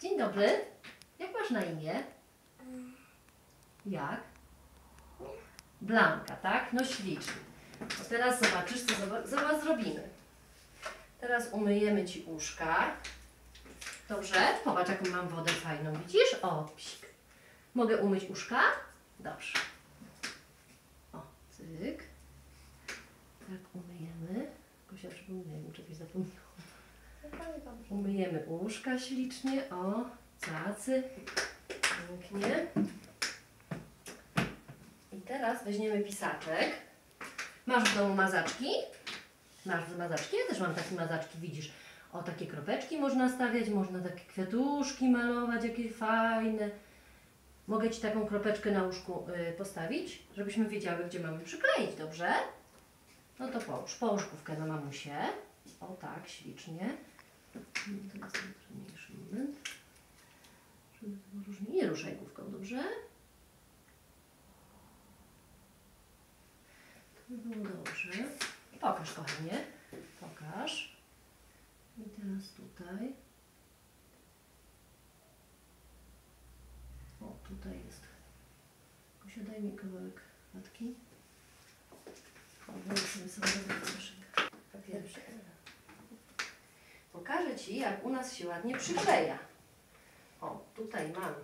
Dzień dobry. Jak masz na imię? Jak? Blanka, tak? No ślicznie. To teraz zobaczysz, co za- za was zrobimy. Teraz umyjemy Ci uszka. Dobrze? Popatrz, jaką mam wodę fajną, widzisz? O, psik. Mogę umyć uszka? Dobrze. O, cyk. Tak, umyjemy. Gosia, przypomnij, mu czegoś zapomniałam. Umyjemy uszka ślicznie. O, cacy. Pięknie. I teraz weźmiemy pisaczek. Masz w domu mazaczki? Masz mazaczki? Ja też mam takie mazaczki, widzisz. O, takie kropeczki można stawiać, można takie kwiatuszki malować, jakie fajne. Mogę Ci taką kropeczkę na łóżku y, postawić, żebyśmy wiedziały, gdzie mamy przykleić, dobrze? No to połóż, połóż główkę na mamusie. O tak, ślicznie. Mm, To jest najtrudniejszy moment. Żeby było różnie. Nie ruszaj główką, dobrze? To by było dobrze. Pokaż, kochanie. Pokaż. I teraz tutaj. O, tutaj jest. Gosia, daj mi kawałek matki. Włożę sobie sobie koszyk. Papierek. Jak u nas się ładnie przykleja. O, tutaj mam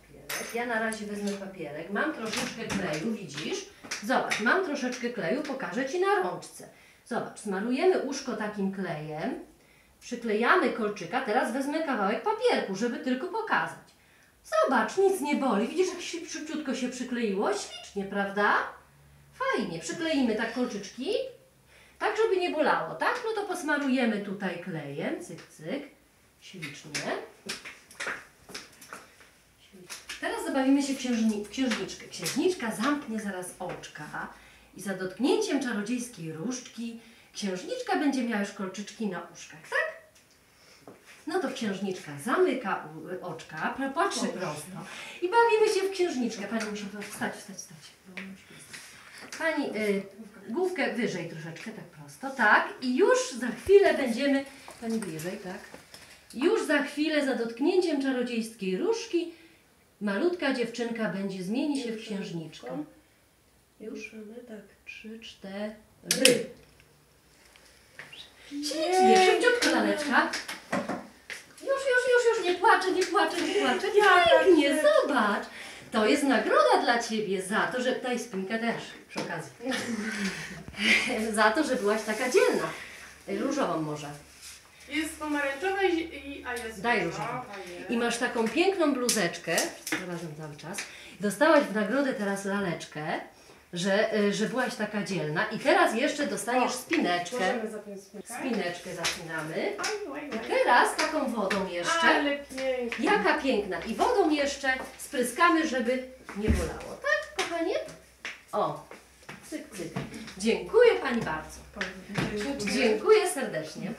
papierek. Ja na razie wezmę papierek. Mam troszeczkę kleju, widzisz? Zobacz, mam troszeczkę kleju, pokażę Ci na rączce. Zobacz, smarujemy uszko takim klejem, przyklejamy kolczyka, teraz wezmę kawałek papierku, żeby tylko pokazać. Zobacz, nic nie boli. Widzisz, jak szybciutko się przykleiło? Ślicznie, prawda? Fajnie. Przykleimy tak kolczyczki, tak żeby nie bolało, tak? No to posmarujemy tutaj klejem, cyk, cyk. Ślicznie. Teraz zabawimy się w, księżni w księżniczkę. Księżniczka zamknie zaraz oczka i za dotknięciem czarodziejskiej różdżki księżniczka będzie miała już kolczyczki na uszkach, tak? No to księżniczka zamyka oczka, patrzy prosto i bawimy się w księżniczkę. Pani musi wstać, wstać, wstać. Pani y, główkę wyżej troszeczkę, tak prosto, tak. I już za chwilę będziemy, pani bliżej, tak. Już za chwilę za dotknięciem czarodziejskiej różki malutka dziewczynka będzie, zmieni się w księżniczkę. Już? tak. Trzy, cztery. Ślicznie, szybciutko laleczka. Już, już, już, już, nie płaczę, nie płaczę, nie płaczę. Pięknie, zobacz. To jest nagroda dla Ciebie za to, że... Daj spinkę też, przy okazji. za to, że byłaś taka dzielna. Różową może. Jest pomarańczowa i, a jest Daj różowa, jest. I masz taką piękną bluzeczkę, razem cały czas. Dostałaś w nagrodę teraz laleczkę, że, y, że byłaś taka dzielna. I teraz jeszcze dostaniesz spineczkę. Możemy zapiąć spinkę? Spineczkę zapinamy. I teraz taką wodą jeszcze. Ale pięknie. Jaka piękna. I wodą jeszcze spryskamy, żeby nie bolało. Tak, kochanie? O, cyk, cyk. Dziękuję Pani bardzo. Dziękuję. Serdecznie.